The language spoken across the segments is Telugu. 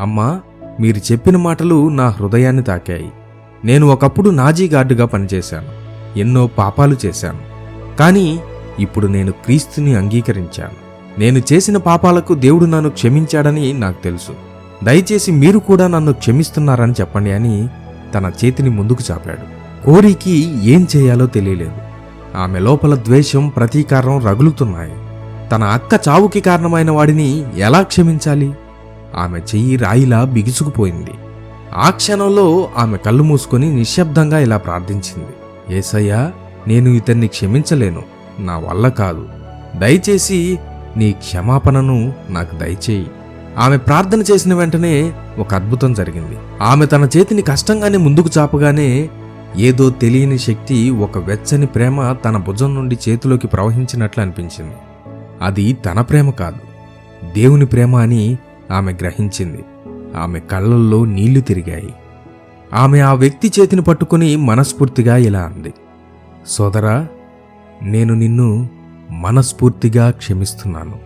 అమ్మా మీరు చెప్పిన మాటలు నా హృదయాన్ని తాకాయి. నేను ఒకప్పుడు నాజీ గార్డుగా పనిచేశాను. ఎన్నో పాపాలు చేశాను. కానీ ఇప్పుడు నేను క్రీస్తుని అంగీకరించాను. నేను చేసిన పాపాలకు దేవుడు నన్ను క్షమించాడని నాకు తెలుసు. దయచేసి మీరు కూడా నన్ను క్షమిస్తున్నారని చెప్పండి అని తన చేతిని ముందుకు చాపాడు. కోరికి ఏం చేయాలో తెలియలేదు. ఆమె లోపల ద్వేషం ప్రతీకారం రగులుతున్నాయి. తన అక్క చావుకి కారణమైన వాడిని ఎలా క్షమించాలి? ఆమె చెయ్యి రాయిలా బిగుసుకుపోయింది. ఆ క్షణంలో ఆమె కళ్ళు మూసుకొని నిశ్శబ్దంగా ఇలా ప్రార్థించింది. ఏసయ్యా నేను ఇతన్ని క్షమించలేను. నా వల్ల కాదు. దయచేసి నీ క్షమాపణను నాకు దయచేయి. ఆమె ప్రార్థన చేసిన వెంటనే ఒక అద్భుతం జరిగింది. ఆమె తన చేతిని కష్టంగానే ముందుకు చాపగానే ఏదో తెలియని శక్తి ఒక వెచ్చని ప్రేమ తన భుజం నుండి చేతిలోకి ప్రవహించినట్లు అనిపించింది. అది తన ప్రేమ కాదు. దేవుని ప్రేమ అని ఆమె గ్రహించింది. ఆమె కళ్ళల్లో నీళ్ళు తిరిగాయి. ఆమె ఆ వ్యక్తి చేతిని పట్టుకుని మనస్ఫూర్తిగా ఇలా అంది. సోదరా నేను నిన్ను మనస్ఫూర్తిగా క్షమిస్తున్నాను.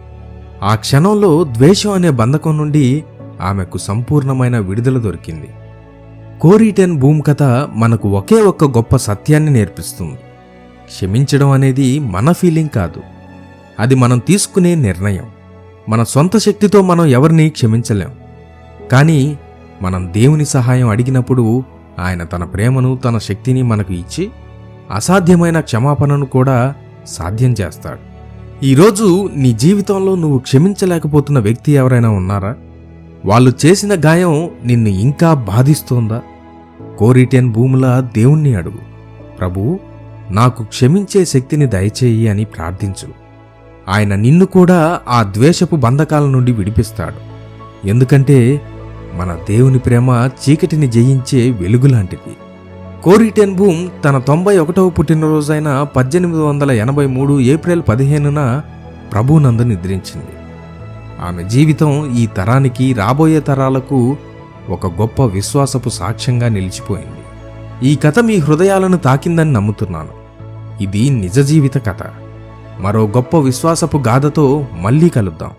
ఆ క్షణంలో ద్వేషం అనే బంధకం నుండి ఆమెకు సంపూర్ణమైన విడుదల దొరికింది. కోరీటెన్ భూమ్ కథ మనకు ఒకే ఒక్క గొప్ప సత్యాన్ని నేర్పిస్తుంది. క్షమించడం అనేది మన ఫీలింగ్ కాదు. అది మనం తీసుకునే నిర్ణయం. మన సొంత శక్తితో మనం ఎవరిని క్షమించలేం. కానీ మనం దేవుని సహాయం అడిగినప్పుడు ఆయన తన ప్రేమను తన శక్తిని మనకు ఇచ్చి అసాధ్యమైన క్షమాపణను కూడా సాధ్యం చేస్తాడు. ఈరోజు నీ జీవితంలో నువ్వు క్షమించలేకపోతున్న వ్యక్తి ఎవరైనా ఉన్నారా? వాళ్ళు చేసిన గాయం నిన్ను ఇంకా బాధిస్తోందా? కోరిటెన్ భూముల దేవుణ్ణి అడుగు. ప్రభు నాకు క్షమించే శక్తిని దయచేయి అని ప్రార్థించు ఆయన నిన్ను కూడా ఆ ద్వేషపు బంధకాల నుండి విడిపిస్తాడు. ఎందుకంటే మన దేవుని ప్రేమ చీకటిని జయించే వెలుగులాంటిది. కోరిటెన్ భూమ్ తన తొంభై ఒకటవ పుట్టినరోజైన పద్దెనిమిది వందల ఎనభై మూడు ఏప్రిల్ పదిహేనున ప్రభునందు నిద్రించింది. ఆమె జీవితం ఈ తరానికి రాబోయే తరాలకు ఒక గొప్ప విశ్వాసపు సాక్ష్యంగా నిలిచిపోయింది. ఈ కథ మీ హృదయాలను తాకిందని నమ్ముతున్నాను. ఇది నిజ జీవిత కథ. మరో గొప్ప విశ్వాసపు గాథతో మళ్ళీ కలుద్దాం.